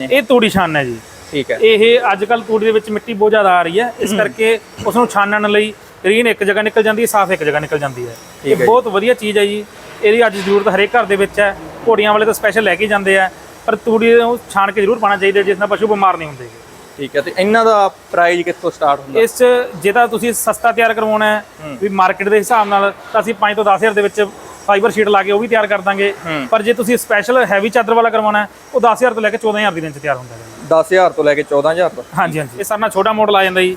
ਇਹ ਤੂੜੀ ਛਾਨ ਹੈ ਜੀ। ਠੀਕ ਹੈ। ਇਹ ਅੱਜ ਕੱਲ ਤੂੜੀ ਦੇ ਵਿੱਚ ਮਿੱਟੀ ਬਹੁਤ ਜ਼ਿਆਦਾ ਆ ਰਹੀ ਹੈ। ਇਸ ਕਰਕੇ ਉਸ ਨੂੰ ਛਾਨਣ ਲਈ ਰੀਨ ਇੱਕ ਜਗ੍ਹਾ ਨਿਕਲ ਜਾਂਦੀ ਹੈ ਸਾਫ਼ ਇੱਕ ਜਗ੍ਹਾ ਨਿਕਲ ਜਾਂਦੀ ਹੈ। ਇਹ ਬਹੁਤ ਵਧੀਆ ਚੀਜ਼ ਹੈ ਜੀ। ਇਹਦੀ ਅੱਜ ਜ਼ਰੂਰਤ ਹਰੇਕ ਘਰ ਦੇ ਵਿੱਚ ਹੈ। ਘੋੜੀਆਂ ਵਾਲੇ ਤਾਂ ਸਪੈਸ਼ਲ ਲੈ ਕੇ ਜਾਂਦੇ ਆ। ਪਰ ਤੂੜੀ ਨੂੰ ਛਾਣ ਕੇ ਜ਼ਰੂਰ ਪਾਣਾ ਚਾਹੀਦਾ ਜਿਸ ਨਾਲ ਪਸ਼ੂ ਬਿਮਾਰ ਨਹੀਂ ਹੁੰਦੇ। ਠੀਕ ਹੈ ਤੇ ਇਹਨਾਂ ਦਾ ਪ੍ਰਾਈਸ ਕਿੱਥੋਂ ਸਟਾਰਟ ਹੁੰਦਾ? ਇਸ ਜੇ ਤਾਂ ਤੁਸੀਂ ਸਸਤਾ ਤਿਆਰ ਕਰਵਾਉਣਾ ਹੈ ਵੀ ਮਾਰਕੀਟ ਦੇ ਹਿਸਾਬ ਨਾਲ ਤਾਂ ਅਸੀਂ 5 ਤੋਂ 10000 ਦੇ ਵਿੱਚ ਫਾਈਬਰ ਸ਼ੀਟ ਲਾ ਕੇ ਉਹ ਵੀ ਤਿਆਰ ਕਰ ਦਾਂਗੇ। ਪਰ ਜੇ ਤੁਸੀਂ ਸਪੈਸ਼ਲ ਹੈਵੀ ਚਾਦਰ ਵਾਲਾ ਕਰਵਾਉਣਾ ਹੈ ਉਹ 10000 ਤੋਂ ਲੈ ਕੇ 14000 ਦੀ ਰੇਂਜ 'ਚ ਤਿਆਰ ਹੁੰਦਾ ਹੈ। 10000 ਤੋਂ ਲੈ ਕੇ 14000 ਤੱਕ? ਹਾਂਜੀ ਹਾਂਜੀ। ਇਹ ਸਾਰਾ ਛੋਟਾ ਮਾਡਲ ਆ ਜਾਂਦਾ ਜੀ।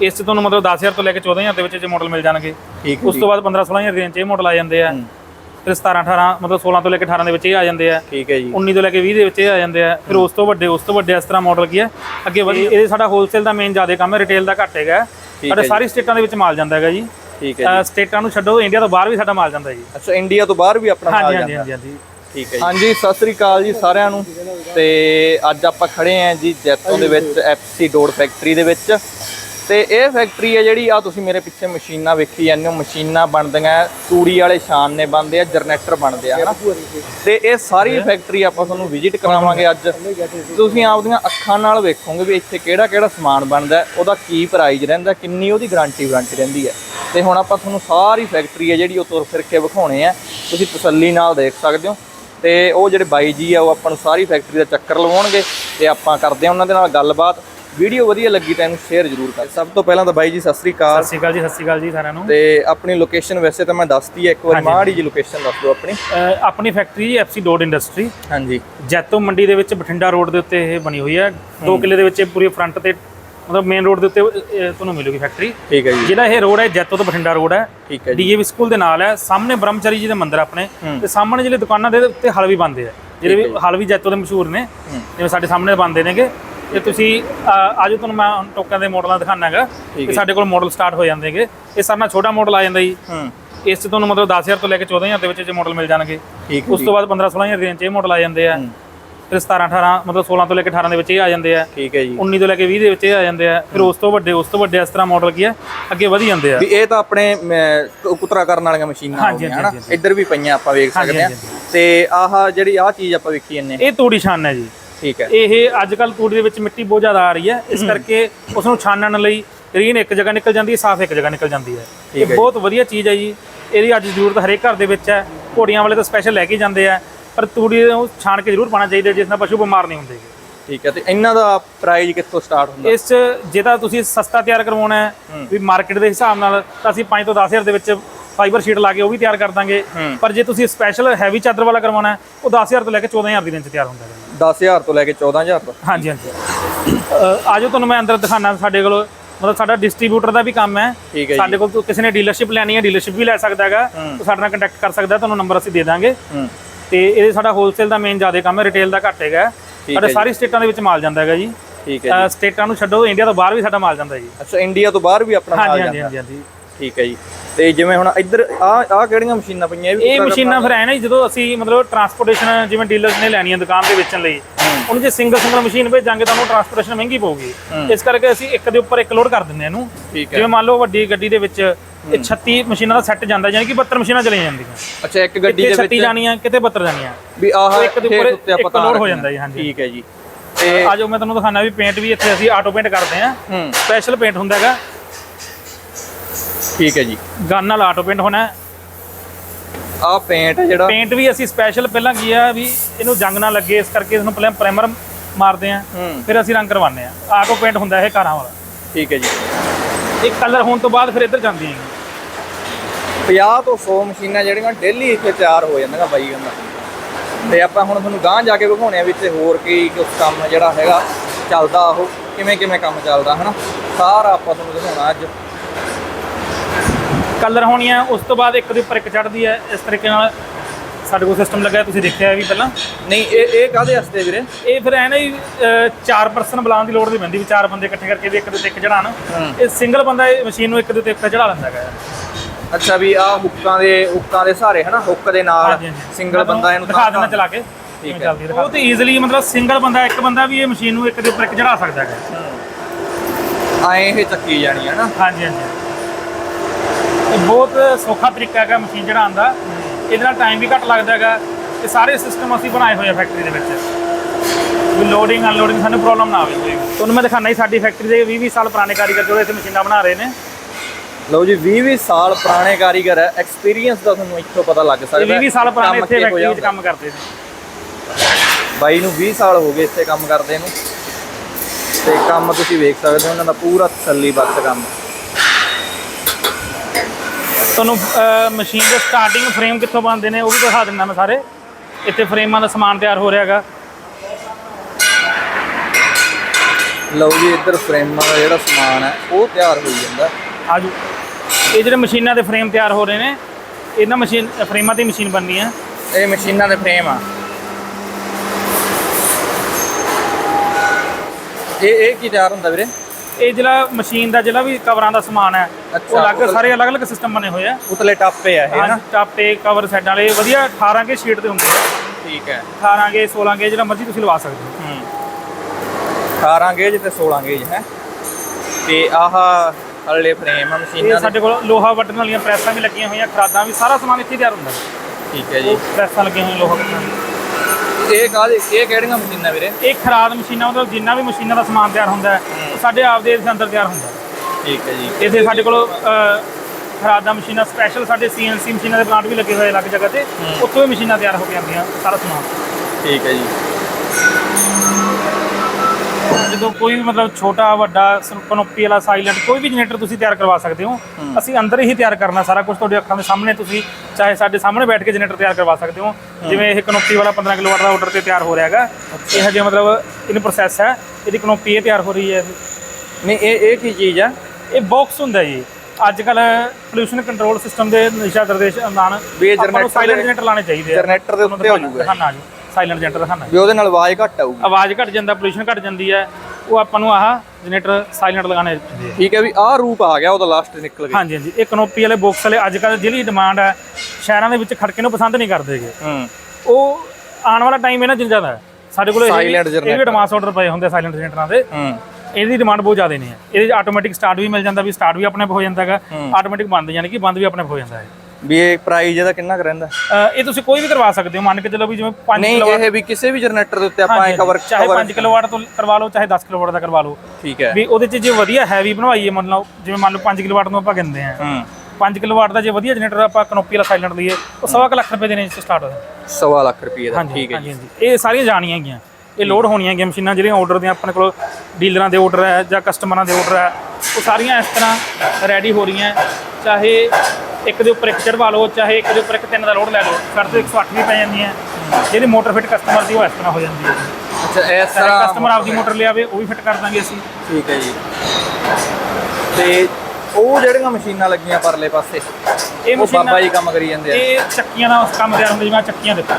ਇਸ 'ਚ ਤੁਹਾਨੂੰ ਮਤਲਬ 10000 ਤੋਂ ਲੈ ਕੇ 14000 ਦੇ ਵਿੱਚ ਇਹ ਮਾਡਲ ਮਿਲ ਜਾਣਗੇ। ਠੀਕ ਉਸ ਤੋਂ ਬਾਅਦ 15 16000 ਦੀ ਰੇਂਜ 'ਚ ਇਹ ਮਾਡਲ ਆ ਜਾਂਦੇ ਆ। ਫਿਰ 17 18 ਮਤਲਬ 16 ਤੋਂ ਲੈ ਕੇ 18 ਦੇ ਵਿੱਚ ਇਹ ਆ ਜਾਂਦੇ ਆ। ਠੀਕ ਹੈ ਜੀ। 19 ਤੋਂ ਲੈ ਕੇ 20 ਦੇ ਵਿੱਚ ਇਹ ਆ ਜਾਂਦੇ ਆ। ਫਿਰ ਉਸ ਤੋਂ ਵੱਡੇ ਉਸ ਤੋਂ ਵੱਡੇ ਇਸ ਤਰ੍ਹਾਂ ਮਾਡਲ ਕੀ ਹੈ? ਅੱਗੇ ਵਧੀ ਇਹ ਸਾਡਾ ਹੋਲਸੇਲ ਦਾ ਮੇਨ ਜ਼ਿਆਦਾ ਕੰਮ ਹੈ ਰਿਟੇਲ ਦਾ ਘੱਟ ਹੈਗਾ। ਸਾਡੇ ਸਾਰੀ ਸਟੇਟਾਂ ਦੇ ਵਿੱਚ ਮਾਲ ਜਾਂਦਾ ਹੈਗਾ ਜੀ। ਠੀਕ ਹੈ ਅਹ ਸਟੇਟਾਂ ਨੂੰ ਛੱਡੋ ਇੰਡੀਆ ਤੋਂ ਬਾਹਰ ਵੀ ਸਾਡਾ ਮਾਲ ਜਾਂਦਾ ਜੀ। ਅੱਛਾ ਇੰਡੀਆ ਤੋਂ ਬਾਹਰ ਵੀ ਆਪਣਾ ਮਾਲ ਜਾਂਦਾ। ਹਾਂਜੀ ਹਾਂਜੀ ਹਾਂਜੀ। ਠੀਕ ਹੈ ਜੀ। ਹਾਂਜੀ ਸਤਿ ਸ੍ਰੀ ਅਕਾਲ ਜੀ ਸਾਰਿਆਂ ਨੂੰ। ਤੇ ਅੱਜ ਆਪਾਂ ਖੜੇ ਆਂ ਜੀ ਜੈਤੋਂ ਦੇ ਵਿੱਚ ਐਫਸੀ ਡੋਰ ਫੈਕਟਰੀ ਦੇ ਵਿੱਚ। ਤੇ ਇਹ ਫੈਕਟਰੀ ਹੈ ਜਿਹੜੀ ਆ ਤੁਸੀਂ ਮੇਰੇ ਪਿੱਛੇ ਮਸ਼ੀਨਾਂ ਵੇਖੀ ਜਾਂਦੇ ਹੋ। ਮਸ਼ੀਨਾਂ ਬਣਦੀਆਂ ਤੂੜੀ ਵਾਲੇ ਛਾਨਨੇ ਬਣਦੇ ਆ ਜਨਰੇਟਰ ਬਣਦੇ ਆ ਹਨਾ? ਤੇ ਇਹ ਸਾਰੀ ਫੈਕਟਰੀ ਆਪਾਂ ਤੁਹਾਨੂੰ ਵਿਜ਼ਿਟ ਕਰਾਵਾਂਗੇ ਅੱਜ। ਤੁਸੀਂ ਆਪਦੀਆਂ ਅੱਖਾਂ ਨਾਲ ਵੇਖੋਗੇ ਵੀ ਇੱਥੇ ਕਿਹੜਾ ਕਿਹੜਾ ਸਮਾਨ ਬਣਦਾ ਉਹਦਾ ਕੀ ਪ੍ਰਾਈਸ ਰਹਿੰਦਾ ਕਿੰਨੀ ਉਹਦੀ ਗਾਰੰਟੀ ਵਾਰੰਟੀ ਰਹਿੰਦੀ ਹੈ। ਤੇ ਹੁਣ ਆਪਾਂ ਤੁਹਾਨੂੰ ਸਾਰੀ ਫੈਕਟਰੀ ਹੈ ਜਿਹੜੀ ਉਹ ਤੁਰ ਫਿਰ ਕੇ ਵਿਖਾਉਣੇ ਆ ਤੁਸੀਂ ਤਸੱਲੀ ਨਾਲ ਦੇਖ ਸਕਦੇ ਹੋ। ਤੇ ਉਹ ਜਿਹੜੇ ਬਾਈ ਜੀ ਆ ਉਹ ਆਪਾਂ ਨੂੰ ਸਾਰੀ ਫੈਕਟਰੀ ਦਾ ਚੱਕਰ ਲਵਾਉਣਗੇ ਤੇ ਆਪਾਂ ਕਰਦੇ ਆ ਉਹਨਾਂ ਦੇ ਨਾਲ ਗੱਲਬਾਤ। ਵੀਡੀਓ ਵਧੀਆ ਲੱਗੀ ਤਾਂ ਇਹਨੂੰ ਸ਼ੇਅਰ ਜ਼ਰੂਰ ਕਰ। ਸਭ ਤੋਂ ਪਹਿਲਾਂ ਤਾਂ ਬਾਈ ਜੀ ਸਤਿ ਸ੍ਰੀ ਅਕਾਲ। ਸਤਿ ਸ਼੍ਰੀ ਅਕਾਲ ਜੀ ਸਤਿ ਸ਼੍ਰੀ ਅਕਾਲ ਜੀ ਸਾਰਿਆਂ ਨੂੰ। ਤੇ ਆਪਣੀ ਲੋਕੇਸ਼ਨ ਵੈਸੇ ਤਾਂ ਮੈਂ ਦੱਸਤੀ ਹੈ ਇੱਕ ਵਾਰੀ ਮਾੜੀ ਜੀ ਲੋਕੇਸ਼ਨ ਦੱਸ ਦਿਓ ਆਪਣੀ। ਆਪਣੀ ਫੈਕਟਰੀ ਜੀ ਐਫਸੀ ਡੋਡ ਇੰਡਸਟਰੀ। ਹਾਂਜੀ। ਜੈਤੋ ਮੰਡੀ ਦੇ ਵਿੱਚ ਬਠਿੰਡਾ ਰੋਡ ਦੇ ਉੱਤੇ ਇਹ ਬਣੀ ਹੋਈ ਹੈ। 2 ਕਿੱਲੇ ਦੇ ਵਿੱਚ ਇਹ ਪੂਰੀ ਫਰੰਟ ਤੇ ਮਤਲਬ ਮੇਨ ਰੋਡ ਦੇ ਉੱਤੇ ਇਹ ਤੁਹਾਨੂੰ ਮਿਲੂਗੀ ਫੈਕਟਰੀ ਠੀਕ ਹੈ ਜੀ। ਜਿਹੜਾ ਇਹ ਰੋਡ ਹੈ ਜੈਤੋ ਤੋਂ ਬਠਿੰਡਾ ਰੋਡ ਹੈ। ਠੀਕ ਹੈ ਜੀ। ਡੀਏਵੀ ਸਕੂਲ ਦੇ ਨਾਲ ਹੈ। ਸਾਹਮਣੇ ਬ੍ਰਹਮਚਾਰੀ ਜੀ ਦੇ ਮੰਦਿਰ ਆਪਣੇ। ਤੇ ਸਾਹਮਣੇ ਜਿਹੜੇ ਦੁਕਾਨਾਂ ਦੇ ਉੱਤੇ ਹਲਵੀ ਬੰਦੇ ਆ। ਜਿਹੜੇ ਵੀ ਹਲਵੀ ਜੈਤੋ ਦੇ ਮਸ਼ਹੂਰ ਨੇ ਜਿਵੇਂ ਸਾਡੇ ਸਾਹਮਣੇ ਬੰਦੇ ਨੇਗੇ। ਤੇ ਤੁਸੀਂ ਆਜੋ ਤੁਹਾਨੂੰ ਮੈਂ ਹੁਣ ਟੋਕਾਂ ਦੇ ਮਾਡਲਾਂ ਦਿਖਾਣਾ ਹੈਗਾ। ਠੀਕ ਤੇ ਸਾਡੇ ਕੋਲ ਮਾਡਲ ਸਟਾਰਟ ਹੋ ਜਾਂਦੇਗੇ ਇਹ ਨਾਲ ਛੋਟਾ ਮਾਡਲ ਆ ਜਾਂਦਾ ਜੀ। ਹੂੰ। ਇਸ 'ਚ ਤੁਹਾਨੂੰ ਮਤਲਬ 10000 ਤੋਂ ਲੈ ਕੇ 14000 ਦੇ ਵਿੱਚ ਇਹ ਮਾਡਲ ਮਿਲ ਜਾਣਗੇ। ਠੀਕ ਉਸ ਤੋਂ ਬਾਅਦ 15 16000 ਦੀ ਰੇਂਜ 'ਚ ਇਹ ਮਾਡਲ ਆ ਜਾਂਦੇ ਆ। ਫਿਰ 17 18 ਮਤਲਬ 16 ਤੋਂ ਲੈ ਕੇ 18 ਦੇ ਵਿੱਚ ਇਹ ਆ ਜਾਂਦੇ ਆ। ਠੀਕ ਹੈ ਜੀ। 19 ਤੋਂ ਲੈ ਕੇ 20 ਦੇ ਵਿੱਚ ਇਹ ਆ ਜਾਂਦੇ ਆ। ਫਿਰ ਉਸ ਤੋਂ ਵੱਡੇ ਉਸ ਤੋਂ ਵੱਡੇ ਇਸ ਤਰ੍ਹਾਂ ਮਾਡਲ ਕੀ ਹੈ ਅੱਗੇ ਵਧੀ ਜਾਂਦੇ ਆ। ਵੀ ਇਹ ਤਾਂ ਆਪਣੇ ਕੁਤਰਾ ਕਰਨ ਵਾਲੀਆਂ ਮਸ਼ੀਨਾਂ ਹੋ ਗਈਆਂ ਹਨਾ? ਇੱਧਰ ਵੀ ਪਈਆਂ ਆਪਾਂ ਵੇਖ ਸਕਦੇ ਹਾਂਜੀ, ਤੇ ਆਹ ਜਿਹੜੀ ਆਹ ਚੀਜ਼ ਆਪਾਂ ਵੇਖੀ ਜੰਨੇ ਇਹ ਤੂੜੀ ਛਾਨ ਹੈ ਜੀ। ਠੀਕ ਹੈ। ਇਹ ਅੱਜ ਕੱਲ ਤੂੜੀ ਦੇ ਵਿੱਚ ਮਿੱਟੀ ਬਹੁਤ ਜ਼ਿਆਦਾ ਆ ਰਹੀ ਹੈ। ਇਸ ਕਰਕੇ ਉਸ ਨੂੰ ਛਾਨਣ ਲਈ ਰੀਨ ਇੱਕ ਜਗ੍ਹਾ ਨਿਕਲ ਜਾਂਦੀ ਹੈ ਸਾਫ਼ ਇੱਕ ਜਗ੍ਹਾ ਨਿਕਲ ਜਾਂਦੀ ਹੈ। ਇਹ ਬਹੁਤ ਵਧੀਆ ਚੀਜ਼ ਹੈ ਜੀ। ਇਹਦੀ ਅੱਜ ਜ਼ਰੂਰਤ ਹਰੇਕ ਘਰ ਦੇ ਵਿੱਚ ਹੈ। ਘੋੜੀਆਂ ਵਾਲੇ ਤਾਂ ਸਪੈਸ਼ਲ ਲੈ ਕੇ ਜਾਂਦੇ ਆ। ਪਰ ਤੂੜੀ ਨੂੰ ਛਾਣ ਕੇ ਜ਼ਰੂਰ ਪਾਣਾ ਚਾਹੀਦਾ ਜਿਸ ਨਾਲ ਪਸ਼ੂ ਬਿਮਾਰ ਨਹੀਂ ਹੁੰਦੇ। ਠੀਕ ਹੈ ਤੇ ਇਹਨਾਂ ਦਾ ਪ੍ਰਾਈਸ ਕਿੱਥੋਂ ਸਟਾਰਟ ਹੁੰਦਾ? ਇਸ 'ਚ ਜੇ ਤਾਂ ਤੁਸੀਂ ਸਸਤਾ ਤਿਆਰ ਕਰਵਾਉਣਾ ਹੈ ਵੀ ਮਾਰਕੀਟ ਦੇ ਹਿਸਾਬ ਨਾਲ ਤਾਂ ਅਸੀਂ 5 ਤੋਂ 10000 ਦੇ ਵਿੱਚ ਫਾਈਬਰ ਸ਼ੀਟ ਲਾ ਕੇ ਉਹ ਵੀ ਤਿਆਰ ਕਰ ਦਾਂਗੇ। ਪਰ ਜੇ ਤੁਸੀਂ ਸਪੈਸ਼ਲ ਹੈਵੀ ਚਾਦਰ ਵਾਲਾ ਕਰਵਾਉਣਾ ਹੈ ਉਹ 10000 ਤੋਂ ਲੈ ਕੇ 14000 ਦੀ ਰੇਂਜ 'ਚ ਤਿਆਰ ਹੁੰਦਾ ਹੈ। 10000 ਤੋਂ ਲੈ ਕੇ 14000 ਤੱਕ? ਹਾਂਜੀ ਹਾਂਜੀ। ਆਜੋ ਤੁਹਾਨੂੰ ਮੈਂ ਅੰਦਰ ਦਿਖਾਣਾ ਸਾਡੇ ਕੋਲ। ਮਤਲਬ ਸਾਡਾ ਡਿਸਟ੍ਰੀਬਿਊਟਰ ਦਾ ਵੀ ਕੰਮ ਹੈ। ਸਾਡੇ ਕੋਲ ਕਿਸੇ ਨੇ ਡੀਲਰਸ਼ਿਪ ਲੈਣੀ ਹੈ ਡੀਲਰਸ਼ਿਪ ਵੀ ਲੈ ਸਕਦਾ ਹੈਗਾ। ਤਾਂ ਸਾਡੇ ਨਾਲ ਕੰਟੈਕਟ ਕਰ ਸਕਦਾ ਤੁਹਾਨੂੰ ਨੰਬਰ ਅਸੀਂ ਦੇ ਦਾਂਗੇ। ਤੇ ਇਹ ਸਾਡਾ ਹੋਲਸੇਲ ਦਾ ਮੇਨ ਜ਼ਿਆਦਾ ਕੰਮ ਹੈ ਰਿਟੇਲ ਦਾ ਘੱਟ ਹੈਗਾ। ਸਾਡੇ ਸਾਰੀ ਸਟੇਟਾਂ ਦੇ ਵਿੱਚ ਮਾਲ ਜਾਂਦਾ ਹੈਗਾ ਜੀ। ਠੀਕ ਹੈ ਸਟੇਟਾਂ ਨੂੰ ਛੱਡੋ ਇੰਡੀਆ ਤੋਂ ਬਾਹਰ ਵੀ ਸਾਡਾ ਮਾਲ ਜਾਂਦਾ ਜੀ। ਅੱਛਾ ਇੰਡੀਆ ਤੋਂ ਬਾਹਰ ਵੀ ਆਪਣਾ ਮਾਲ ਜਾਂਦਾ। ਹਾਂਜੀ ਹਾਂਜੀ ਠੀਕ ਹੈ ਜੀ। ਤੇ ਜਿਵੇਂ ਹੁਣ ਇੱਧਰ ਆ ਆ ਕਿਹੜੀਆਂ ਮਸ਼ੀਨਾਂ ਪਈਆਂ ਇਹ ਇਹ ਮਸ਼ੀਨਾਂ ਫਿਰ ਐ ਨਾ ਜਦੋਂ ਅਸੀਂ ਮਤਲਬ ਟਰਾਂਸਪੋਰਟੇਸ਼ਨ ਜਿਵੇਂ ਡੀਲਰਸ ਨੇ ਲੈਣੀ ਹੈ ਦੁਕਾਨ ਤੇ ਵੇਚਣ ਲਈ ਉਹਨੂੰ ਜੇ ਸਿੰਗਲ ਸਿੰਗਲ ਮਸ਼ੀਨ ਭੇਜਾਂਗੇ ਤਾਂ ਉਹਨੂੰ ਟਰਾਂਸਪੋਰਟੇਸ਼ਨ ਮਹਿੰਗੀ ਪਊਗੀ। ਇਸ ਕਰਕੇ ਅਸੀਂ ਇੱਕ ਦੇ ਉੱਪਰ ਇੱਕ ਲੋਡ ਕਰ ਦਿੰਦੇ ਹਾਂ ਇਹਨੂੰ। ਜਿਵੇਂ ਮੰਨ ਲਓ ਵੱਡੀ ਗੱਡੀ ਦੇ ਵਿੱਚ ਇਹ 36 ਮਸ਼ੀਨਾਂ ਦਾ ਸੈੱਟ ਜਾਂਦਾ ਯਾਨੀ ਕਿ 72 ਮਸ਼ੀਨਾਂ ਚਲੀਆਂ ਜਾਂਦੀਆਂ। ਅੱਛਾ ਇੱਕ ਗੱਡੀ ਦੇ 36 ਜਾਣੀਆਂ ਕਿਤੇ 72 ਜਾਣੀਆਂ। ਵੀ ਆਹ ਇੱਕ ਦੇ ਉੱਪਰ ਉੱਤੇ ਆਪਾਂ ਇੱਕ ਲੋਡ ਹੋ। ਜਾਂਦਾ ਜੀ, ਹਾਂਜੀ। ਠੀਕ ਹੈ ਜੀ। ਤੇ ਆਜੋ ਮੈਂ ਤੁਹਾਨੂੰ ਦਿਖਾਣਾ ਵੀ ਪੇਂਟ ਵੀ ਇੱਥੇ ਅਸੀਂ ਆਟੋ ਪੇਂਟ ਕਰਦੇ ਹੂੰ। ਸਪੈਸ਼ਲ ਪੇਂਟ ਹੁੰਦਾ ਹੈਗਾ। ਠੀਕ ਹੈ ਜੀ। ਗਨ ਨਾਲ ਆਟੋ ਪੇਂਟ ਹੋਣਾ ਆਹ ਪੇਂਟ ਜਿਹੜਾ ਪੇਂਟ ਵੀ ਅਸੀਂ ਸਪੈਸ਼ਲ ਪਹਿਲਾਂ ਕੀ ਆ ਵੀ ਇਹਨੂੰ ਜੰਗ ਨਾ ਲੱਗੇ ਇਸ ਕਰਕੇ ਇਸ ਨੂੰ ਪਹਿਲਾਂ ਪ੍ਰਾਈਮਰ ਮਾਰਦੇ ਆ ਫਿਰ ਅਸੀਂ ਰੰਗ ਕਰਵਾਉਂਦੇ ਆ ਆਟੋ ਪੇਂਟ ਹੁੰਦਾ ਇਹ ਕਾਰਾਂ ਵਾਲਾ। ਠੀਕ ਹੈ ਜੀ। ਇਹ ਕਲਰ ਹੋਣ ਤੋਂ ਬਾਅਦ ਫਿਰ ਇੱਧਰ ਜਾਂਦੀ ਹੈ 50 ਤੋਂ 100 ਮਸ਼ੀਨਾਂ ਜਿਹੜੀਆਂ ਡੇਲੀ ਇੱਥੇ ਤਿਆਰ ਹੋ ਜਾਂਦੀਆਂ ਬਾਈ ਕਹਿੰਦਾ ਤੇ। ਆਪਾਂ ਹੁਣ ਤੁਹਾਨੂੰ ਗਾਂਹ ਜਾ ਕੇ ਵਿਖਾਉਣੇ ਆ ਵੀ ਇੱਥੇ ਹੋਰ ਕੀ ਕੁਝ ਕੰਮ ਜਿਹੜਾ ਹੈਗਾ ਚੱਲਦਾ ਉਹ ਕਿਵੇਂ ਕਿਵੇਂ ਕੰਮ ਚੱਲਦਾ ਹਨਾ? ਸਾਰਾ ਆਪਾਂ ਤੁਹਾਨੂੰ ਦਿਖਾਉਣਾ ਅੱਜ। ਕਲਰ ਹੋਣੀਆਂ ਉਸ ਤੋਂ ਬਾਅਦ ਇੱਕ ਦੇ ਉੱਪਰ ਇੱਕ ਚੜ੍ਹਦੀ ਹੈ ਇਸ ਤਰੀਕੇ ਨਾਲ ਸਾਡੇ ਕੋਲ ਸਿਸਟਮ ਲੱਗਾ ਹੈ, ਤੁਸੀਂ ਦੇਖਿਆ ਹੈ ਵੀ ਪਹਿਲਾਂ? ਨਹੀਂ ਇਹ ਇਹ ਕਾਦੇ ਵਾਸਤੇ ਵੀਰੇ? ਇਹ ਫਿਰ ਐ ਨਾ ਅਹ, ਚਾਰ ਪਰਸਨ ਬੁਲਾਉਣ ਦੀ ਲੋੜ ਨਹੀਂ ਪੈਂਦੀ ਵੀ ਚਾਰ ਬੰਦੇ ਇਕੱਠੇ ਕਰਕੇ ਵੀ ਇੱਕ ਦੇ ਉੱਤੇ ਇੱਕ ਚੜਾਣ ਇਹ ਸਿੰਗਲ ਬੰਦਾ ਇਹ ਮਸ਼ੀਨ ਨੂੰ ਇੱਕ ਦੇ ਉੱਤੇ ਇੱਕ ਚੜਾ ਲੈਂਦਾ ਹੈਗਾ। ਅੱਛਾ ਵੀ ਆਹ ਹੁੱਕਾਂ ਦੇ ਹੁੱਕਾਂ ਦੇ ਸਹਾਰੇ ਹਨਾ? ਹੁੱਕ ਦੇ ਨਾਲ ਹਾਂਜੀ, ਹਾਂਜੀ। ਸਿੰਗਲ ਮੈਂ ਬੰਦਾ ਇਹਨੂੰ ਦਿਖਾ ਦੇਣਾ ਚਲਾ ਕੇ। ਚੱਲਦੀ ਹੈ ਉਹ ਤੇ ਈਜ਼ੀਲੀ ਮਤਲਬ ਸਿੰਗਲ ਬੰਦਾ ਇੱਕ ਬੰਦਾ ਵੀ ਇਹ ਮਸ਼ੀਨ ਨੂੰ ਇੱਕ ਦੇ ਉੱਪਰ ਇੱਕ ਚੜਾ ਸਕਦਾ ਹੈਗਾ। ਆਏ ਇਹ ਚੱਕੀ ਜਾਣੀ ਹੈ ਨਾ ਹਾਂਜੀ ਹਾਂਜੀ। ਇਹ ਬਹੁਤ ਸੌਖਾ ਤਰੀਕਾ ਹੈਗਾ ਮਸ਼ੀਨ ਚੜਾਉਣ ਦਾ। ਇਹਦੇ ਨਾਲ ਟਾਈਮ ਵੀ ਘੱਟ ਲੱਗਦਾ ਹੈਗਾ ਇਹ ਸਾਰੇ ਸਿਸਟਮ ਅਸੀਂ ਬਣਾਏ ਹੋਏ ਆ ਫੈਕਟਰੀ ਦੇ ਵਿੱਚ। ਵੀ ਲੋਡਿੰਗ ਅਨਲੋਡਿੰਗ ਸਾਨੂੰ ਪ੍ਰੋਬਲਮ ਨਾ ਆਵੇ ਤੁਹਾਨੂੰ ਮੈਂ ਦਿਖਾਣਾ ਹੀ ਸਾਡੀ ਫੈਕਟਰੀ ਦੇ 20 20 ਸਾਲ ਪੁਰਾਣੇ ਕਾਰੀਗਰ ਜਿਹੜੇ ਇੱਥੇ ਮਸ਼ੀਨਾਂ ਬਣਾ ਰਹੇ ਨੇ। ਲਓ ਜੀ 20 20 ਸਾਲ ਪੁਰਾਣੇ ਕਾਰੀਗਰ ਹੈ। ਐਕਸਪੀਰੀਅੰਸ ਦਾ ਤੁਹਾਨੂੰ ਇੱਥੋਂ ਪਤਾ ਲੱਗ ਸਕਦਾ 20 20 ਸਾਲ ਪੁਰਾਣੇ ਇੱਥੇ ਫੈਕਟਰੀ 'ਚ ਕੰਮ ਕਰਦੇ ਨੇ। ਬਾਈ ਨੂੰ 20 ਸਾਲ ਹੋ ਗਏ ਇੱਥੇ ਕੰਮ ਕਰਦੇ ਨੂੰ। ਤੇ ਕੰਮ ਤੁਸੀਂ ਵੇਖ ਸਕਦੇ ਹੋ ਉਹਨਾਂ ਦਾ ਪੂਰਾ ਤਸੱਲੀ ਬਖਸ਼ ਕੰਮ। ਤੁਹਾਨੂੰ ਮਸ਼ੀਨ ਦੇ ਸਟਾਰਟਿੰਗ ਫਰੇਮ ਕਿੱਥੋਂ ਬਣਦੇ ਨੇ ਉਹ ਵੀ ਦਿਖਾ ਦਿੰਦਾ ਮੈਂ ਸਾਰੇ। ਇੱਥੇ ਫਰੇਮਾਂ ਦਾ ਸਮਾਨ ਤਿਆਰ ਹੋ ਰਿਹਾ ਹੈਗਾ। ਲਓ ਜੀ ਇੱਧਰ ਫਰੇਮਾਂ ਦਾ ਜਿਹੜਾ ਸਮਾਨ ਹੈ ਉਹ ਤਿਆਰ ਹੋਈ ਜਾਂਦਾ। ਆਜੋ। ਇਹ ਜਿਹੜੇ ਮਸ਼ੀਨਾਂ ਦੇ ਫਰੇਮ ਤਿਆਰ ਹੋ ਰਹੇ ਨੇ ਇਹਨਾਂ ਮਸ਼ੀਨ ਫਰੇਮਾਂ ਤੇ ਮਸ਼ੀਨ ਬਣਨੀ ਹੈ ਇਹ ਮਸ਼ੀਨਾਂ ਦੇ ਫਰੇਮ ਆ। ਇਹ ਇਹ ਕੀ ਤਿਆਰ ਹੁੰਦਾ ਵੀਰੇ? ਇਹ ਜਿਹੜਾ ਮਸ਼ੀਨ ਦਾ ਜਿਹੜਾ ਵੀ ਕਵਰਾਂ ਦਾ ਸਮਾਨ ਹੈ ਉਹ ਅਲੱਗ ਸਾਰੇ ਅਲੱਗ-ਅਲੱਗ ਸਿਸਟਮ ਬਣੇ ਹੋਏ ਆ। ਉਤਲੇ ਟਾਪੇ ਆ ਇਹ ਨਾ? ਟਾਪੇ ਕਵਰ ਸਾਈਡਾਂ ਵਾਲੇ ਵਧੀਆ 18 ਕੇ ਸ਼ੀਟ ਦੇ ਹੁੰਦੇ ਆ। ਠੀਕ ਹੈ। 18 ਕੇ 16 ਕੇ ਜਿਹੜਾ ਮਰਜ਼ੀ ਤੁਸੀਂ ਲਵਾ ਸਕਦੇ ਹੋ। ਹੂੰ। 18 ਗੇਜ ਤੇ 16 ਗੇਜ ਹੈ। ਤੇ ਆਹ ਹਲੇ ਫਰੇਮ ਆ ਇਹ ਮਸ਼ੀਨਾਂ ਸਾਡੇ ਕੋਲ ਲੋਹਾ ਵੱਟਣ ਵਾਲੀਆਂ ਪ੍ਰੈਸਾਂ ਵੀ ਲੱਗੀਆਂ ਹੋਈਆਂ ਖਰਾਦਾਂ ਵੀ ਸਾਰਾ ਸਮਾਨ ਇੱਥੇ ਤਿਆਰ ਹੁੰਦਾ। ਹੈ ਠੀਕ ਹੈ ਜੀ। ਪ੍ਰੈਸਾਂ ਲੱਗੀਆਂ ਹੋਈਆਂ ਲੋਹਾ ਵੱਟਣ ਵਾਲੀਆਂ। ਇਹ ਕਾਹਦੇ ਇਹ ਕਿਹੜੀਆਂ ਮਸ਼ੀਨਾਂ ਵੀਰੇ? ਇਹ ਖਰਾਦ ਮਸ਼ੀਨਾਂ ਮਤਲਬ ਜਿੰਨਾ ਵੀ ਮਸ਼ੀਨਾਂ ਦਾ ਸਮਾਨ ਤਿਆਰ ਹੁੰਦਾ ਹੈ। ਉਹ ਸਾਡੇ ਆਪਦੇ ਇਸ ਦੇ ਅੰਦਰ ਤਿਆਰ ਹੁੰਦਾ। ਹੈ ਠੀਕ ਹੈ ਜੀ। ਇੱਥੇ ਸਾਡੇ ਕੋਲ ਖਰਾਦ ਦਾ ਮਸ਼ੀਨਾਂ ਸਪੈਸ਼ਲ ਸਾਡੇ ਸੀਐਨਸੀ ਮਸ਼ੀਨਾਂ ਦੇ ਪਲਾਂਟ ਵੀ ਲੱਗੇ ਹੋਏ ਅਲੱਗ ਜਗ੍ਹਾ ਤੇ ਉੱਥੋਂ ਵੀ ਮਸ਼ੀਨਾਂ ਤਿਆਰ ਹੋ ਕੇ ਆਉਂਦੀਆਂ ਸਾਰਾ ਸਮਾਨ। ਠੀਕ ਹੈ ਜੀ। ਜਦੋਂ ਕੋਈ ਵੀ ਮਤਲਬ ਛੋਟਾ ਵੱਡਾ ਕਨੋਪੀ ਵਾਲਾ ਸਾਇਲੈਂਟ ਕੋਈ ਵੀ ਜਨਰੇਟਰ ਤੁਸੀਂ ਤਿਆਰ ਕਰਵਾ ਸਕਦੇ ਹੋ ਅਸੀਂ ਅੰਦਰ ਹੀ ਤਿਆਰ ਕਰਨਾ ਸਾਰਾ ਕੁਝ ਤੁਹਾਡੀ ਅੱਖਾਂ ਦੇ ਸਾਹਮਣੇ ਤੁਸੀਂ ਚਾਹੇ ਸਾਡੇ ਸਾਹਮਣੇ ਬੈਠ ਕੇ ਜਨਰੇਟਰ ਤਿਆਰ ਕਰਵਾ ਸਕਦੇ ਹੋ। ਜਿਵੇਂ ਇਹ ਕਨੋਪੀ ਵਾਲਾ 15 ਕਿਲੋਵਾਟ ਦਾ ਆਰਡਰ ਤੇ ਤਿਆਰ ਹੋ ਰਿਹਾ ਹੈਗਾ। ਇਹ ਹਜੇ ਮਤਲਬ ਇਨ ਪ੍ਰੋਸੈਸ ਹੈ। ਇਹਦੀ ਕਨੋਪੀ ਇਹ ਤਿਆਰ ਹੋ ਰਹੀ ਹੈ। ਨਹੀਂ ਇਹ ਇਹ ਕੀ ਚੀਜ਼ ਆ? ਇਹ ਬਾਕਸ ਹੁੰਦਾ ਜੀ। ਅੱਜ ਕੱਲ ਪੋਲੂਸ਼ਨ ਕੰਟਰੋਲ ਸਿਸਟਮ ਦੇ ਦਿਸ਼ਾ ਨਿਰਦੇਸ਼ ਵੀ generator ਜਨਰੇਟਰ ਲਾਣੇ ਚਾਹੀਦੇ ਆ। ਜਨਰੇਟਰ ਦੇ ਉੱਤੇ ਹੋ ਜਾਊਗਾ ਦਿਖਾਣਾ ਜੀ ਸਾਇਲੈਂਟ ਜਨਰੇਟਰ ਦਿਖਾਣਾ ਵੀ ਉਹਦੇ ਨਾਲ ਆਵਾਜ਼ ਘੱਟ ਆਊਗੀ। ਆਵਾਜ਼ ਘਟ ਜਾਂਦਾ ਪੋਲੂਸ਼ਨ ਘਟ ਜਾਂਦੀ ਹੈ। ਉਹ ਆਪਾਂ ਨੂੰ ਆਹ ਜਨਰੇਟਰ ਸਾਇਲੈਂਟ ਪੈਂਦੇ ਆ। ਠੀਕ ਹੈ ਵੀ ਆਹ ਰੂਪ ਆ ਗਿਆ ਉਹਦਾ ਲਾਸਟ ਨਿਕਲ ਗਿਆ। ਹਾਂਜੀ ਹਾਂਜੀ। ਇਹ ਕਨੋਪੀ ਵਾਲੇ ਬਾਕਸ ਵਾਲੇ ਅੱਜ ਕੱਲ ਜਿਹੜੀ ਡਿਮਾਂਡ ਹੈ ਸ਼ਹਿਰਾਂ ਦੇ ਵਿੱਚ ਖੜਕੇ ਨੂੰ ਪਸੰਦ ਨਹੀਂ ਕਰਦੇਗੇ ਹੂੰ। ਉਹ ਆਉਣ ਵਾਲਾ ਟਾਈਮ ਇਹਨਾਂ ਜਿੰਨਾ ਜ਼ਿਆਦਾ। ਹੈ ਸਾਡੇ ਕੋਲ ਇਹ ਵੀ- ਇਹ। ਐਡਵਾਂਸ ਆਰਡਰ ਪਏ ਹੁੰਦੇ ਸਾਇਲੈਂਟ ਜਨਰੇਟਰਾਂ ਦੇ। ਹੂੰ। ਇਹਦੀ ਡਿਮਾਂਡ ਬਹੁਤ ਜ਼ਿਆਦਾ ਨਹੀਂ ਹੈ। ਇਹਦੇ ਆਟੋਮੈਟਿਕ ਸਟਾਰਟ ਵੀ ਮਿਲ ਜਾਂਦਾ ਵੀ ਸਟਾਰਟ ਵੀ ਆਪਣੇ ਆਪ ਹੋ ਜਾਂਦਾ ਹੈਗਾ। ਆਟੋਮੈਟਿਕ ਬੰਦ ਯਾਨੀ ਕਿ ਬੰਦ ਵੀ ਆਪਣੇ ਆਪ ਹੋ ਜਾਂਦਾ ਹੈ। ਵੀ ਇਹ ਪ੍ਰਾਈਸ ਇਹਦਾ ਕਿੰਨਾ ਕੁ ਰਹਿੰਦਾ? ਅਹ ਇਹ ਤੁਸੀਂ ਕੋਈ ਵੀ ਕਰਵਾ ਸਕਦੇ ਹੋ ਮੰਨ ਕੇ ਚੱਲੋ ਵੀ ਜਿਵੇਂ 5 ਨਹੀਂ ਇਹ ਵੀ ਕਿਸੇ ਵੀ ਜਨਰੇਟਰ ਦੇ ਉੱਤੇ ਆਪਾਂ ਇਹ ਕਵਰ ਚਾਹੇ 5 ਕਿਲੋਵਾਟ ਤੋਂ ਕਰਵਾ ਲਓ ਚਾਹੇ 10 ਕਿਲੋਵਾਟ ਦਾ ਕਰਵਾ ਲਓ। ਠੀਕ ਹੈ। ਵੀ ਉਹਦੇ 'ਚ ਜੇ ਵਧੀਆ ਹੈਵੀ ਬਣਵਾਈਏ ਮੰਨ ਲਓ ਜਿਵੇਂ ਮੰਨ ਲਓ 5 ਕਿਲੋਵਾਟ ਨੂੰ ਆਪਾਂ ਕਹਿੰਦੇ ਆ ਹੂੰ। 5 ਕਿਲੋਵਾਟ ਦਾ ਜੇ ਵਧੀਆ ਜਨਰੇਟਰ ਆਪਾਂ ਕਨੋਪੀ ਵਾਲਾ ਸਾਇਲੈਂਟ ਲਈਏ ਉਹ ਸਵਾ ਕੁ ਲੱਖ ਰੁਪਏ ਦੇ ਰੇਂਜ ਤੋਂ ਸਟਾਰਟ ਹੋ ਜਾਂਦਾ। ਸਵਾ ਲੱਖ ਰੁਪਏ ਦਾ ਠੀਕ ਹੈ ਹਾਂਜੀ ਹਾਂਜੀ। ਇਹ ਸਾਰੀਆਂ ਜਾਣੀਆਂ ਹੈਗੀਆਂ। ਇਹ ਲੋਡ ਹੋਣੀਆਂ ਹੈਗੀਆਂ ਮਸ਼ੀਨਾਂ ਜਿਹੜੀਆਂ ਆਰਡਰ ਦੀਆਂ ਆਪਣੇ ਕੋਲ ਡੀਲਰਾਂ ਦੇ ਆਰਡਰ ਹੈ ਜਾਂ ਕਸਟਮਰਾਂ ਦੇ ਆਰਡਰ ਹੈ ਉਹ ਸਾਰੀਆਂ ਇਸ ਤਰ੍ਹਾਂ ਰੈਡੀ ਹੋ ਰਹੀਆਂ। ਚਾਹੇ ਇੱਕ ਦੇ ਉੱਪਰ ਇੱਕ ਚੜਵਾ ਲਓ ਚਾਹੇ ਇੱਕ ਦੇ ਉੱਪਰ ਇੱਕ ਤਿੰਨ ਦਾ ਲੋਡ ਲੈ ਲਓ ਸਾਡੇ ਤੋਂ 108 ਵੀ ਪੈ ਜਾਂਦੀਆਂ ਜਿਹੜੀ ਮੋਟਰ ਫਿੱਟ ਕਸਟਮਰ ਦੀ ਉਹ ਇਸ ਤਰ੍ਹਾਂ ਹੋ ਜਾਂਦੀ ਹੈ। ਅੱਛਾ ਇਸ ਤਰ੍ਹਾਂ ਕਸਟਮਰ ਆਪਦੀ ਮੋਟਰ ਲਿਆਵੇ ਉਹ ਵੀ ਫਿੱਟ ਕਰ ਦਾਂਗੇ ਅਸੀਂ। ਠੀਕ ਹੈ ਜੀ। ਤੇ ਉਹ ਜਿਹੜੀਆਂ ਮਸ਼ੀਨਾਂ ਲੱਗੀਆਂ ਪਰਲੇ ਪਾਸੇ ਇਹ ਉਹ ਬਾਬਾ ਮਸ਼ੀਨਾਂ ਜੀ ਕੰਮ ਕਰੀ ਜਾਂਦੇ ਆ। ਇਹ ਚੱਕੀਆਂ ਦਾ ਕੰਮ ਤਿਆਰ ਹੁੰਦਾ ਜਿਵੇਂ ਚੱਕੀਆਂ ਦਿੱਤਾ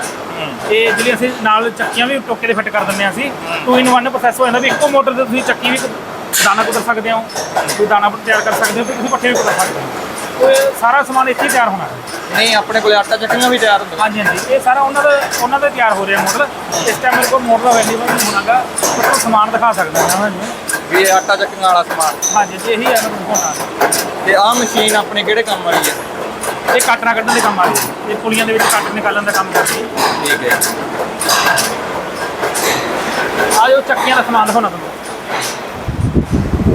ਇਹ ਜਿਹੜੀ ਅਸੀਂ ਨਾਲ ਚੱਕੀਆਂ ਵੀ ਟੋਕੇ ਦੇ ਫਿੱਟ ਕਰ ਦਿੰਦੇ ਹਾਂ ਅਸੀਂ ਟੂ ਇਨ ਵਨ ਪ੍ਰੋਸੈਸ ਹੋ ਜਾਂਦਾ ਵੀ ਇੱਕੋ ਮੋਟਰ ਤੇ ਤੁਸੀਂ ਚੱਕੀ ਵੀ ਦਾਣਾ ਕੁਤਰ ਸਕਦੇ ਹੋ ਵੀ ਦਾਣਾ ਤਿਆਰ ਕਰ ਸਕਦੇ ਹੋ ਤੇ ਤੁਸੀਂ ਪੱਠੇ ਵੀ ਕੁਤਰ ਸਕਦੇ ਹੋ। ਸਾਰਾ ਸਮਾਨ ਇੱਥੇ ਹੀ ਤਿਆਰ ਹੋਣਾ। ਹੈ ਨਹੀਂ ਆਪਣੇ ਕੋਲੇ ਆਟਾ ਚੱਕੀਆਂ ਵੀ ਤਿਆਰ ਹੁੰਦੀਆਂ। ਹਾਂਜੀ ਹਾਂਜੀ। ਇਹ ਸਾਰਾ ਉਹਨਾਂ ਦਾ ਉਹਨਾਂ ਦਾ ਤਿਆਰ ਹੋ ਰਿਹਾ ਮਾਡਲ ਇਸ ਟਾਈਮ ਮੇਰੇ ਕੋਲ ਮਾਡਲ ਅਵੇਲੇਬਲ ਨਹੀਂ ਹੋਣਾਗਾ। ਪਰ ਉਹ ਸਮਾਨ ਦਿਖਾ ਸਕਦਾ ਹਾਂ ਤੁਹਾਨੂੰ। ਵੀ ਇਹ ਆਟਾ ਚੱਕੀਆਂ ਵਾਲਾ ਸਮਾਨ। ਹਾਂਜੀ ਜੀ ਇਹੀ ਹੈ ਤੁਹਾਨੂੰ ਦਿਖਾਉਣਾ। ਤੇ ਆਹ ਮਸ਼ੀਨ ਆਪਣੇ ਕਿਹੜੇ ਕੰਮ ਵਾਲੀ ਹੈ? ਇਹ ਕਾਟਣਾ ਕੱਢਣ ਦੇ ਕੰਮ ਆ ਰਹੀ ਹੈ। ਇਹ ਪੁਲੀਆਂ ਦੇ ਵਿੱਚ ਕੱਟ ਨਿਕਾਲਣ ਦਾ ਕੰਮ ਕਰਦੀ ਹੈ। ਠੀਕ ਹੈ। ਆ ਜੋ ਚੱਕੀਆਂ ਦਾ ਸਮਾਨ ਦਿਖਾਉਣਾ ਤੁਹਾਨੂੰ।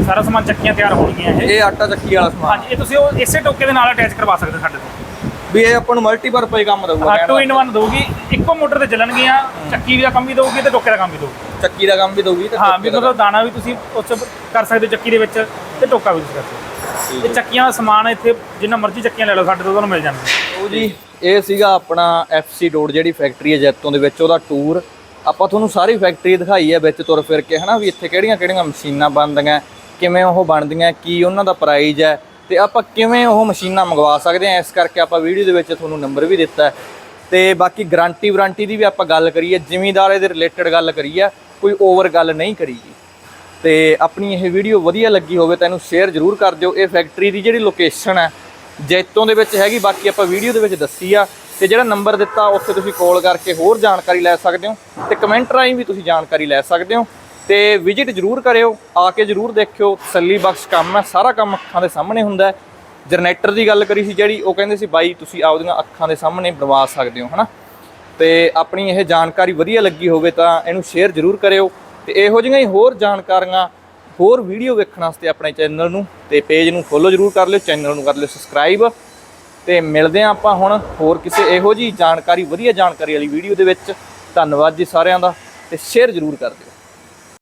ਸਾਰਾ ਸਮਾਨ ਚੱਕੀਆਂ ਤਿਆਰ ਹੋਣਗੀਆਂ ਇਹ। ਇਹ ਆਟਾ ਚੱਕੀ ਵਾਲਾ ਸਮਾਨ। ਹਾਂਜੀ ਇਹ ਤੁਸੀਂ ਉਹ ਇਸੇ ਟੋਕੇ ਦੇ ਨਾਲ ਅਟੈਚ ਕਰਵਾ ਸਕਦੇ ਸਾਡੇ ਤੋਂ। ਵੀ ਇਹ ਆਪਾਂ ਨੂੰ ਮਲਟੀਪਰਪਸ ਕੰਮ ਦਊਗਾ ਹਾਂ 2 ਇਨ 1 ਦਊਗੀ। ਇੱਕੋ ਮੋਟਰ ਤੇ ਚੱਲਣਗੀਆਂ ਚੱਕੀ ਦਾ ਕੰਮ ਵੀ ਦਊਗੀ ਤੇ ਟੋਕੇ ਦਾ ਕੰਮ ਵੀ ਦਊਗੀ। ਚੱਕੀ ਦਾ ਕੰਮ ਵੀ ਦਊਗੀ ਤੇ ਹਾਂ ਵੀ ਮਤਲਬ ਦਾਣਾ ਵੀ ਤੁਸੀਂ ਉਸ ਕਰ ਸਕਦੇ ਹੋ ਚੱਕੀ ਦੇ ਵਿੱਚ ਤੇ ਟੋਕਾ ਵੀ ਤੁਸੀਂ ਕਰ ਸਕਦੇ ਹੋ। ਇਹ ਚੱਕੀਆਂ ਦਾ ਸਮਾਨ ਇੱਥੇ ਜਿੰਨਾ ਮਰਜ਼ੀ ਚੱਕੀਆਂ ਲੈ ਲਓ ਸਾਡੇ ਤੋਂ ਤੁਹਾਨੂੰ ਮਿਲ ਜਾਣਗੇ ਉਹ ਜੀ ਇਹ ਸੀਗਾ ਆਪਣਾ FC ਡੋਟ ਜਿਹੜੀ ਫੈਕਟਰੀ ਹੈ ਜੈਤੋਂ ਦੇ ਵਿੱਚ ਉਹਦਾ ਟੂਰ ਆਪਾਂ ਤੁਹਾਨੂੰ ਸਾਰੀ ਫੈਕਟਰੀ ਦਿਖਾਈ ਹੈ ਵਿੱਚ ਤੁਰ ਫਿਰ ਕੇ ਹਨਾ ਵੀ ਇੱਥੇ ਕਿਹੜੀਆਂ ਕਿਹੜੀਆਂ ਮਸ਼ੀਨਾਂ ਬਣਦੀਆਂ ਕਿਵੇਂ ਉਹ ਬਣਦੀਆਂ, ਕੀ ਉਹਨਾਂ ਦਾ ਪ੍ਰਾਈਜ਼ ਹੈ ਤੇ ਆਪਾਂ ਕਿਵੇਂ ਉਹ ਮਸ਼ੀਨਾਂ ਮੰਗਵਾ ਸਕਦੇ ਹਾਂ। ਇਸ ਕਰਕੇ ਆਪਾਂ ਵੀਡੀਓ ਦੇ ਵਿੱਚ ਤੁਹਾਨੂੰ ਨੰਬਰ ਵੀ ਦਿੱਤਾ ਹੈ। ਤੇ ਬਾਕੀ ਗਾਰੰਟੀ ਵਾਰੰਟੀ ਦੀ ਵੀ ਆਪਾਂ ਗੱਲ ਕਰੀਏ, ਜ਼ਿਮੀਂਦਾਰੇ ਦੇ ਰਿਲੇਟਡ ਗੱਲ ਕਰੀਏ, ਕੋਈ ਓਵਰ ਗੱਲ ਨਹੀਂ ਕਰੀ ਜੀ ਤੇ ਆਪਣੀ ਇਹ ਵੀਡੀਓ ਵਧੀਆ ਲੱਗੀ ਹੋਵੇ ਤਾਂ ਇਹਨੂੰ ਸ਼ੇਅਰ ਜ਼ਰੂਰ ਕਰ ਦਿਓ। ਇਹ ਫੈਕਟਰੀ ਦੀ ਜਿਹੜੀ ਲੋਕੇਸ਼ਨ ਹੈ, ਜੈਤੋਂ ਦੇ ਵਿੱਚ ਹੈਗੀ, ਬਾਕੀ ਆਪਾਂ ਵੀਡੀਓ ਦੇ ਵਿੱਚ ਦੱਸੀ ਆ। ਤੇ ਜਿਹੜਾ ਨੰਬਰ ਦਿੱਤਾ, ਉੱਥੇ ਤੁਸੀਂ ਕਾਲ ਕਰਕੇ ਹੋਰ ਜਾਣਕਾਰੀ ਲੈ ਸਕਦੇ ਹੋ ਤੇ ਕਮੈਂਟ ਰਾਹੀਂ ਵੀ ਤੁਸੀਂ ਜਾਣਕਾਰੀ ਲੈ ਸਕਦੇ ਹੋ। ਤੇ ਵਿਜ਼ਿਟ ਜ਼ਰੂਰ ਕਰਿਓ, ਆ ਕੇ ਜ਼ਰੂਰ ਦੇਖਿਓ। ਤਸੱਲੀ ਬਖਸ਼ ਕੰਮ ਹੈ, ਸਾਰਾ ਕੰਮ ਅੱਖਾਂ ਦੇ ਸਾਹਮਣੇ ਹੁੰਦਾ ਜਨਰੇਟਰ ਦੀ ਗੱਲ ਕਰੀ ਸੀ ਜਿਹੜੀ, ਉਹ ਕਹਿੰਦੇ ਸੀ, ਬਾਈ, ਤੁਸੀਂ ਆਪਦੀਆਂ ਅੱਖਾਂ ਦੇ ਸਾਹਮਣੇ ਬਣਵਾ ਸਕਦੇ ਹੋ ਹਨਾ? ਤੇ ਆਪਣੀ ਇਹ ਜਾਣਕਾਰੀ ਵਧੀਆ ਲੱਗੀ ਹੋਵੇ ਤਾਂ ਇਹਨੂੰ ਸ਼ੇਅਰ ਜ਼ਰੂਰ ਕਰਿਓ। ਤੇ ਇਹੋ ਜਿਹੀਆਂ ਹੀ ਹੋਰ ਜਾਣਕਾਰੀਆਂ, ਹੋਰ ਵੀਡੀਓ ਵੇਖਣ ਵਾਸਤੇ ਆਪਣੇ ਚੈਨਲ ਨੂੰ ਤੇ ਪੇਜ ਨੂੰ ਫੋਲੋ ਜ਼ਰੂਰ ਕਰ ਲਿਓ ਚੈਨਲ ਨੂੰ ਕਰ ਲਿਓ ਸਬਸਕ੍ਰਾਈਬ ਤੇ ਮਿਲਦੇ ਹਾਂ ਆਪਾਂ ਹੁਣ ਹੋਰ ਕਿਸੇ ਇਹੋ ਜਿਹੀ ਜਾਣਕਾਰੀ, ਵਧੀਆ ਜਾਣਕਾਰੀ ਵਾਲੀ ਵੀਡੀਓ ਦੇ ਵਿੱਚ। ਧੰਨਵਾਦ ਜੀ ਸਾਰਿਆਂ ਦਾ ਤੇ ਸ਼ੇਅਰ ਜ਼ਰੂਰ ਕਰ ਦਿਓ।